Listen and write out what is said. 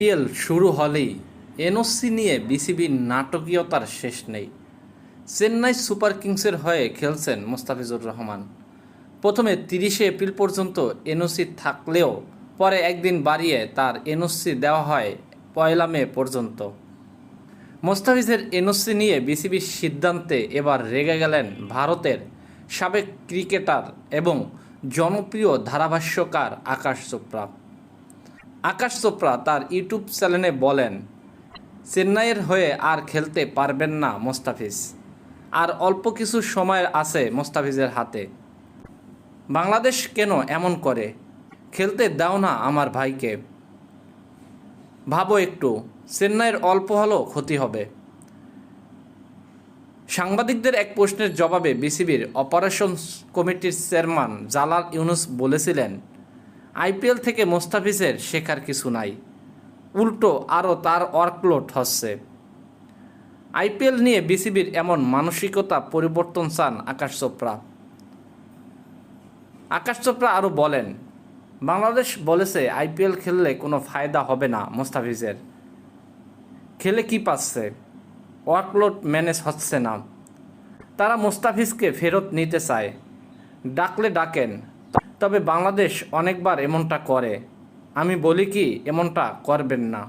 IPL শুরু হলেই NOC নিয়ে বিসিবির নাটকীয়তার শেষ নেই। চেন্নাই সুপার কিংসের হয়ে খেলছেন মোস্তাফিজুর রহমান। প্রথমে তিরিশে এপ্রিল পর্যন্ত এনওসি থাকলেও পরে একদিন বাড়িয়ে তার এনওসি দেওয়া হয় পয়লা মে পর্যন্ত। মোস্তাফিজের এনওসি নিয়ে বিসিবির সিদ্ধান্তে এবার রেগে গেলেন ভারতের সাবেক ক্রিকেটার এবং জনপ্রিয় ধারাভাষ্যকার আকাশ চোপড়া। আকাশ চোপড়া তার ইউটিউব চ্যানেলে বলেন, চেন্নাইয়ের হয়ে আর খেলতে পারবেন না মোস্তাফিজ। আর অল্প কিছু সময় আছে মোস্তাফিজের হাতে। বাংলাদেশ কেন এমন করে? খেলতে দাও না আমার ভাইকে। ভাবো একটু, চেন্নাইয়ের অল্প হলেও ক্ষতি হবে। সাংবাদিকদের এক প্রশ্নের জবাবে বিসিবির অপারেশনস কমিটির চেয়ারম্যান জালাল ইউনুস বলেছিলেন আইপিএল থেকে মোস্তাফিজের শেখার কিছু নাই। উল্টো আরও তার ওয়ার্কলোড হচ্ছে। আইপিএল নিয়ে বিসিবির এমন মানসিকতা পরিবর্তন চান আকাশ চোপড়া। আকাশ চোপড়া আরও বলেন, বাংলাদেশ বলেছে আইপিএল খেললে কোনো ফায়দা হবে না মোস্তাফিজের। খেলে কি পাচ্ছে? ওয়ার্কলোড ম্যানেজ হচ্ছে না। তারা মোস্তাফিজকে ফেরত নিতে চায়। ডাকলে ডাকেন তবে বাংলাদেশ অনেকবার এমনটা করে। আমি বলি কি এমনটা করবেন না।